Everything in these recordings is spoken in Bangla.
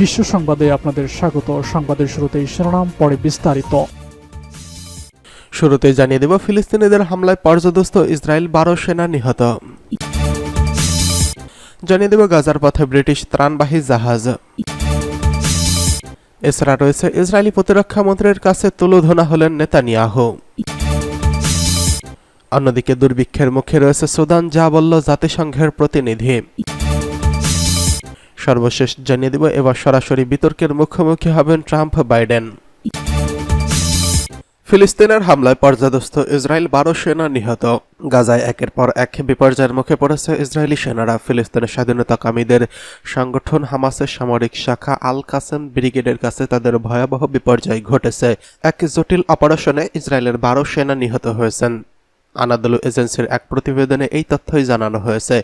বিশ্ব সংবাদে আপনাদের স্বাগত। সংবাদের শুরুতেই শিরোনাম, পরে বিস্তারিত। শুরুতে জানিয়ে দেব, ফিলিস্তিনিদের হামলায় পর্যদস্ত ইসরায়েল বারো সেনা নিহত। জানিয়ে দেব, গাজার পথে ব্রিটিশ ত্রাণবাহী জাহাজ। এছাড়া রয়েছে, ইসরায়েলি প্রতিরক্ষা মন্ত্রীর কাছে তুলোধনা হলেন নেতানিয়াহু। অন্যদিকে দুর্ভিক্ষের মুখে রয়েছে সুদান যা বলল জাতিসংঘের প্রতিনিধি। সর্বশেষ জানিয়ে দেব, এবার সরাসরি বিতর্কের মুখোমুখি হবেন ট্রাম্প, বাইডেন। ফিলিস্তিনের হামলায় পর্যাদস্ত ইসরায়েল বারো সেনা নিহত। গাজায় একের পর এক বিপর্যয়ের মুখে পড়েছে ইসরায়েলি সেনারা। ফিলিস্তিনের স্বাধীনতাকামীদের সংগঠন হামাসের সামরিক শাখা আল কাসেম ব্রিগেডের কাছে তাদের ভয়াবহ বিপর্যয় ঘটেছে। এক জটিল অপারেশনে ইসরায়েলের বারো সেনা নিহত হয়েছেন। আনাদলু এজেন্সির এক প্রতিবেদনে এই তথ্যই জানানো হয়েছে।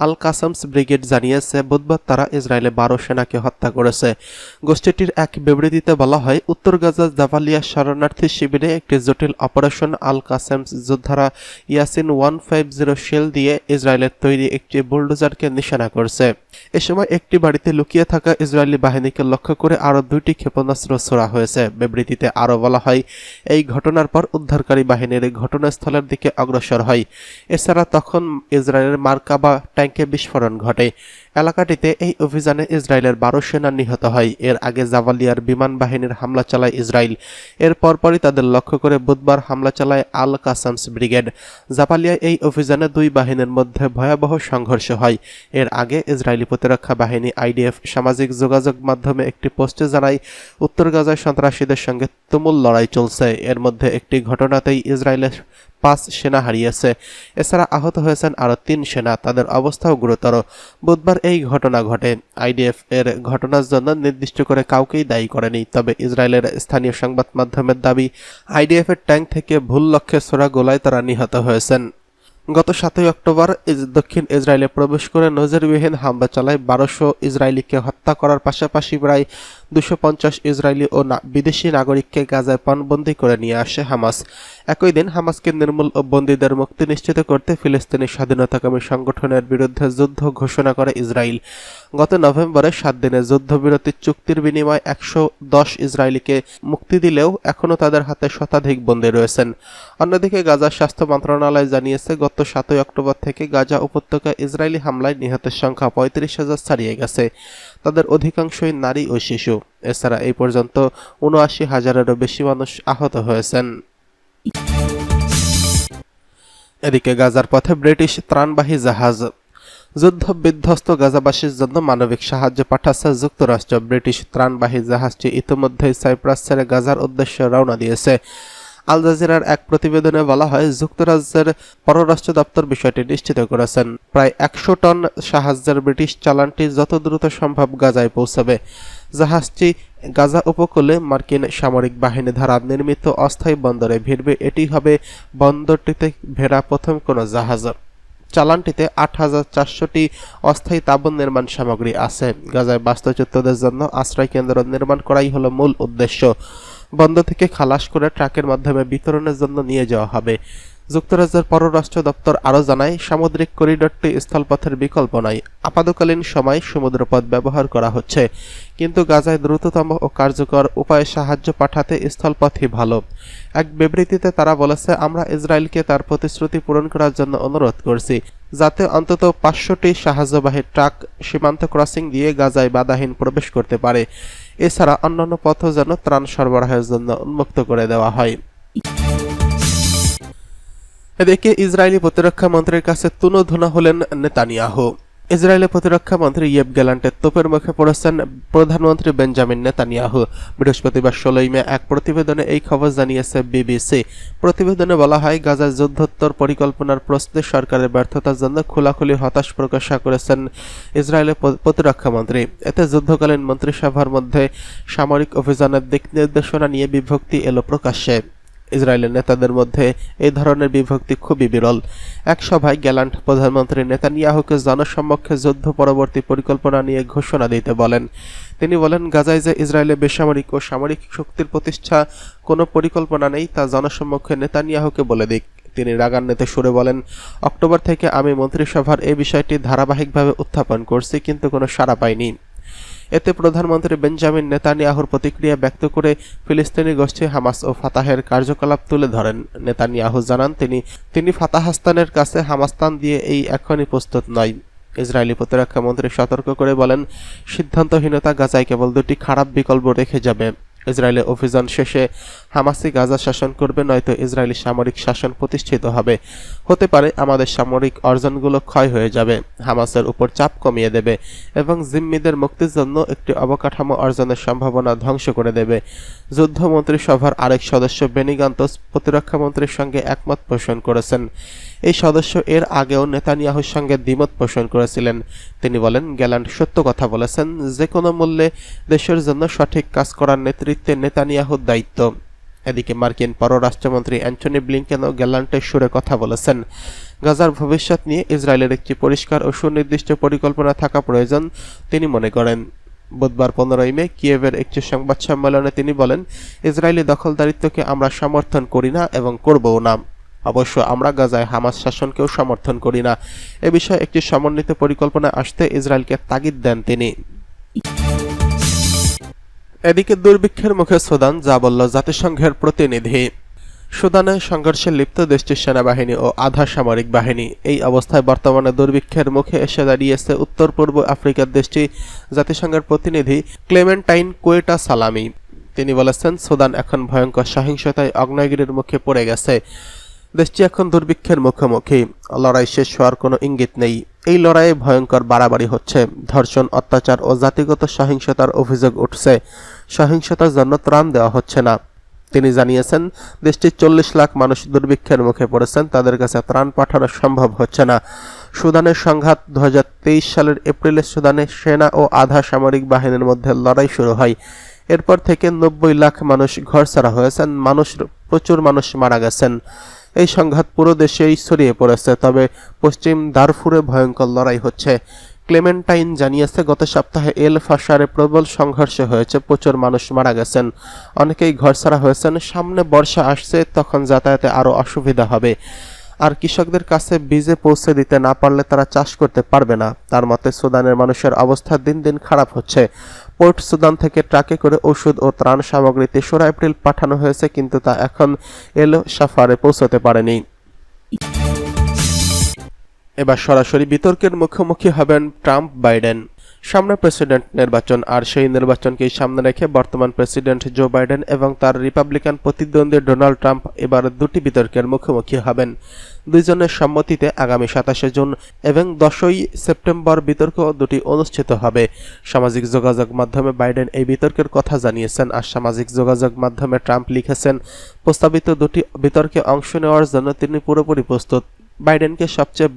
আল কাসামস ব্রিগেড জানিয়েছে, বুধবার তারা ইসরায়েলে বারো সেনাকে হত্যা করেছে। গোষ্ঠীটির এক বিবৃতিতে বলা হয়, উত্তর গাজা জাভালিয়া শরণার্থী শিবিরে একটি জটিল অপারেশন আল কাসামস যোদ্ধারা Yassin one five zero shell দিয়ে ইসরায়েলের তৈরি একটি বুলডোজারকে নিশানা করছে। এ সময় একটি বাড়িতে লুকিয়ে থাকা ইসরায়েলি বাহিনীকে লক্ষ্য করে আরও দুইটি ক্ষেপণাস্ত্র ছোড়া হয়েছে। বিবৃতিতে আরও বলা হয়, এই ঘটনার পর উদ্ধারকারী বাহিনীর ঘটনাস্থলের দিকে অগ্রসর হয়। এছাড়া তখন ইসরায়েলের মার্কাবা ট্যাঙ্কে বিস্ফোরণ ঘটে। এলাকাটিতে এই অভিযানে ইসরায়েলের বারো সেনা নিহত হয়। এর আগে জাভালিয়ার বিমান বাহিনীর হামলা চালায় ইসরায়েল। এর পরপরই তাদের লক্ষ্য করে বুধবার হামলা চালায় আল কাসামস ব্রিগেড। জাপালিয়া এই অভিযানে দুই বাহিনীর মধ্যে ভয়াবহ সংঘর্ষ হয়। এর আগে ইসরায়েলি প্রতিরক্ষা বাহিনী আইডিএফ সামাজিক যোগাযোগ মাধ্যমে একটি পোস্টে জানায়, উত্তর গাজায় সন্ত্রাসীদের সঙ্গে তুমুল লড়াই চলছে। এর মধ্যে একটি ঘটনাতেই ইসরায়েলের পাঁচ সেনা হারিয়েছে। এছাড়া আহত হয়েছেন আরও তিন সেনা, তাদের অবস্থাও গুরুতর। বুধবার এই ঘটনা ঘটে। আইডিএফ এর ঘটনার জন্য নির্দিষ্ট করে কাউকেই দায়ী করেনি, তবে ইসরায়েলের স্থানীয় সংবাদ মাধ্যমের দাবি, আইডিএফ এর ট্যাঙ্ক থেকে ভুল লক্ষ্যে ছোড়া গোলায় তারা নিহত হয়েছেন। গত সাতই অক্টোবর দক্ষিণ ইসরায়েলে প্রবেশ করে নজিরবিহীন হামলা চালায় বারোশো ইসরায়েলিকে হত্যা করার পাশাপাশি প্রায় দুশো পঞ্চাশ ইসরায়েলি ও বিদেশি নাগরিককে গাজায় পণবন্দি করে নিয়ে আসে হামাস। একই দিন হামাসকে নির্মূল ও বন্দীদের মুক্তি নিশ্চিত করতে ফিলিস্তিনি স্বাধীনতাকামী সংগঠনের বিরুদ্ধে যুদ্ধ ঘোষণা করে ইসরায়েল। গত নভেম্বরে সাত দিনের যুদ্ধবিরতি চুক্তির বিনিময়ে একশো দশ ইসরায়েলিকে মুক্তি দিলেও এখনও তাদের হাতে শতাধিক বন্দী রয়েছেন। অন্যদিকে গাজার স্বাস্থ্য মন্ত্রণালয় জানিয়েছে, গত সাতই অক্টোবর থেকে গাজা উপত্যকা ইসরায়েলি হামলায় নিহতের সংখ্যা পঁয়ত্রিশ হাজার ছাড়িয়ে গেছে। তাদের অধিকাংশই নারী ও শিশু। এছাড়া এই পর্যন্ত উনআশি হাজারেরও বেশি মানুষ আহত হয়েছেন। এদিকে গাজার পথে ব্রিটিশ ত্রাণবাহী জাহাজ যুদ্ধ বিধ্বস্ত গাজাবাসীর জন্য মানবিক সাহায্য পাঠাচ্ছে যুক্তরাষ্ট্র। ব্রিটিশ ত্রাণবাহী জাহাজটি ইতিমধ্যেই সাইপ্রাস ছেড়ে গাজার উদ্দেশ্যে রওনা দিয়েছে। আল জাজিরার এক প্রতিবেদনে বলা হয়, যুক্তরাজ্যের পররাষ্ট্র দপ্তর বিষয়টি নিশ্চিত করেছেন। প্রায় একশো টন সাহায্যের ব্রিটিশ চালানটি যত দ্রুত সম্ভব গাজায় পৌঁছাবে। জাহাজটি গাজা উপকূলে মার্কিন সামরিক বাহিনী দ্বারা নির্মিত অস্থায়ী বন্দরে ভিড়বে। এটি হবে বন্দরটিতে ভেড়া প্রথম কোনো জাহাজ। চালানটিতে আট হাজার চারশোটি অস্থায়ী তাবন নির্মাণ সামগ্রী আছে। গাজায় বাস্তুচ্যুতদের জন্য আশ্রয় কেন্দ্র নির্মাণ করাই হলো মূল উদ্দেশ্য। বন্ধ থেকে খালাস করে ট্রাকের মাধ্যমে বিতরণের জন্য নিয়ে যাওয়া হবে। যুক্তরাজ্যের পররাষ্ট্র দপ্তর আরও জানায়, সামুদ্রিক করিডরটি স্থলপথের বিকল্প নয়। আপাতকালীন সময় সমুদ্রপথ ব্যবহার করা হচ্ছে, কিন্তু গাজায় দ্রুততম ও কার্যকর উপায়ে সাহায্য পাঠাতে স্থলপথই ভালো। এক বিবৃতিতে তারা বলেছে, আমরা ইসরায়েলকে তার প্রতিশ্রুতি পূরণ করার জন্য অনুরোধ করছি, যাতে অন্তত পাঁচশোটি সাহায্যবাহী ট্রাক সীমান্ত ক্রসিং দিয়ে গাজায় বাধাহীন প্রবেশ করতে পারে। এছাড়া অন্যান্য পথও যেন ত্রাণ সরবরাহের জন্য উন্মুক্ত করে দেওয়া হয়। এদিকে ইসরায়েলি প্রতিরক্ষা মন্ত্রীর কাছে তুনোধুনা হলেন নেতানিয়াহু। ইসরায়েলের প্রতিরক্ষা মন্ত্রী ইয়েব গ্যালান্টের তোপের মুখে পড়েছেন প্রধানমন্ত্রী বেঞ্জামিন নেতানিয়াহু। বৃহস্পতিবার ষোলোই মে এক প্রতিবেদনে এই খবর জানিয়েছে বিবিসি। প্রতিবেদনে বলা হয়, গাজার যুদ্ধোত্তর পরিকল্পনার প্রশ্নে সরকারের ব্যর্থতার জন্য খোলাখুলি হতাশ প্রকাশ করেছেন ইসরায়েলের প্রতিরক্ষা মন্ত্রী। এতে যুদ্ধকালীন মন্ত্রিসভার মধ্যে সামরিক অভিযানের দিক নির্দেশনা নিয়ে বিভক্তি এলো প্রকাশ্যে। ইসরায়েলের নেতাদের মধ্যে এই ধরনের বিভক্তি খুবই বিরল। এক সভায় গ্যালান্ট প্রধানমন্ত্রী নেতানিয়াহুকে জনসম্মুখে যুদ্ধ পরবর্তী পরিকল্পনা নিয়ে ঘোষণা দিতে বলেন। তিনি বলেন, গাজায় যে ইসরায়েলের বেসামরিক ও সামরিক শক্তির প্রতিষ্ঠা কোনো পরিকল্পনা নেই তা জনসম্মুখে নেতানিয়াহুকে বলে দিক। তিনি রাগান্বিত সুরে বলেন, অক্টোবর থেকে আমি মন্ত্রিসভার এই বিষয়টি ধারাবাহিকভাবে উত্থাপন করছি, কিন্তু কোনো সাড়া পাইনি। এতে প্রধানমন্ত্রী বেঞ্জামিন নেতানিয়াহুর প্রতিক্রিয়া ব্যক্ত করে ফিলিস্তিনি গোষ্ঠী হামাস ও ফাতাহের কার্যকলাপ তুলে ধরেন। নেতানিয়াহু জানান, তিনি তিনি ফাতাহাস্তানের কাছে হামাস্তান দিয়ে এই এখনই প্রস্তুত নয়। ইসরায়েলি প্রতিরক্ষা মন্ত্রী সতর্ক করে বলেন, সিদ্ধান্তহীনতা গাজায় কেবল দুটি খারাপ বিকল্প রেখে যাবে। ইসরায়েলের অভিযান শেষে হামাসি গাজা শাসন করবে, নয়তো ইসরায়েলি সামরিক শাসন প্রতিষ্ঠিত হবে। হতে পারে আমাদের সামরিক অর্জনগুলো ক্ষয় হয়ে যাবে, হামাসের উপর চাপ কমিয়ে দেবে এবং জিম্মিদের মুক্তির জন্য একটি অবকাঠামো অর্জনের সম্ভাবনা ধ্বংস করে দেবে। যুদ্ধমন্ত্রী সভার আরেক সদস্য বেনিগান্তস প্রতিরক্ষা মন্ত্রীর সঙ্গে একমত পোষণ করেছেন। এই সদস্য এর আগেও নেতানিয়াহুর সঙ্গে দ্বিমত পোষণ করেছিলেন। তিনি বলেন গ্যালান্ট সত্য কথা বলেছেন, যে কোনো মূল্যে দেশের জন্য সঠিক কাজ করার নেতৃত্বে নেতানিয়াহুর দায়িত্ব। এদিকে মার্কিন পররাষ্ট্রমন্ত্রী অ্যান্টনি ব্লিংকেনও গ্যালান্টের সুরে কথা বলেছেন। গাজার ভবিষ্যৎ নিয়ে ইসরায়েলের একটি পরিষ্কার ও সুনির্দিষ্ট পরিকল্পনা থাকা প্রয়োজন, তিনি মনে করেন। বুধবার পনেরোই মে কিয়েভের একটি সংবাদ সম্মেলনে তিনি বলেন, ইসরায়েলি দখলদারিত্বকে আমরা সমর্থন করি না এবং করবও না। অবশ্য আমরা গাজায় হামাস শাসনকেও সমর্থন করি না। এ বিষয়ে একটি সমন্বিত পরিকল্পনা আসতে ইসরায়েলকে তাগিদ দেন তিনি। এদিকে দুর্ভিক্ষের মুখে সুদান, যা বলল জাতিসংঘের প্রতিনিধি। সুদানে সংঘর্ষে লিপ্ত দেশটির সেনাবাহিনী ও আধা সামরিক বাহিনী। এই অবস্থায় বর্তমানে দুর্ভিক্ষের মুখে এসে দাঁড়িয়েছে উত্তর পূর্ব আফ্রিকার দেশটি জাতিসংঘের প্রতিনিধি ক্লেমেন্টাইন কোয়েটা সালামি তিনি বলেছেন, সুদান এখন ভয়ঙ্কর সহিংসতায় অগ্নেয়গিরির মুখে পড়ে গেছে। দেশটি এখন দুর্ভিক্ষের মুখোমুখি। লড়াই শেষ হওয়ার কোনো ইঙ্গিত নেই। এই লড়াইয়ে ভয়ঙ্কর বাড়াবাড়ি হচ্ছে। ধর্ষণ, অত্যাচার ও জাতিগত সহিংসতার অভিযোগ উঠছে। সহিংসতার জন্য ত্রাণ দেওয়া হচ্ছে না। তিনি জানিয়েছেন, দেশটির চল্লিশ লাখ মানুষ দুর্ভিক্ষের মুখে পড়েছেন, তাদের কাছে ত্রাণ পাঠানো সম্ভব হচ্ছে না। সুদানের সংঘাত দু হাজার তেইশ সালের এপ্রিলে সুদানে সেনা ও আধা সামরিক বাহিনীর মধ্যে লড়াই শুরু হয়। এরপর থেকে নব্বই লাখ মানুষ ঘরছাড়া হয়েছেন, মানুষ, প্রচুর মানুষ মারা গেছেন। এই সংঘাত পুরো দেশেই ছড়িয়ে পড়েছে, তবে পশ্চিম দারফুরে ভয়ঙ্কর লড়াই হচ্ছে। ক্লেমেন্টাইন জানিয়েছে, গত সপ্তাহে এল ফাশারে প্রবল সংঘর্ষ হয়েছে, প্রচুর মানুষ মারা গেছেন। অনেকেই ঘর ছাড়া হয়েছেন, সামনে বর্ষা আসছে, তখন যাতায়াতে আরও অসুবিধা হবে। আর কৃষকদের কাছে বীজে পৌঁছে দিতে না পারলে তারা চাষ করতে পারবে না। তার মতে, সুদানের মানুষের অবস্থা দিন দিন খারাপ হচ্ছে। পোর্ট সুদান থেকে ট্রাকে করে ওষুধ ও ত্রাণ সামগ্রী তেসরা এপ্রিল পাঠানো হয়েছে, কিন্তু তা এখন এলো সাফারে পৌঁছতে পারেনি। এবার সরাসরি বিতর্কের মুখোমুখি হবেন ট্রাম্প বাইডেন সামনে প্রেসিডেন্ট নির্বাচন আর সেই নির্বাচনকেই সামনে রেখে বর্তমান প্রেসিডেন্ট জো বাইডেন এবং তার রিপাবলিকান প্রতিদ্বন্দ্বী ডোনাল্ড ট্রাম্প এবার দুটি বিতর্কের মুখোমুখি হবেন। দুইজনের সম্মতিতে আগামী সাতাশে জুন এবং দশই সেপ্টেম্বর বিতর্ক দুটি অনুষ্ঠিত হবে। সামাজিক যোগাযোগ মাধ্যমে বাইডেন এই বিতর্কের কথা জানিয়েছেন আর সামাজিক যোগাযোগ মাধ্যমে ট্রাম্প লিখেছেন, প্রস্তাবিত দুটি বিতর্কে অংশ নেওয়ার জন্য তিনি পুরোপুরি প্রস্তুত। বাইডেনকে সবচেয়ে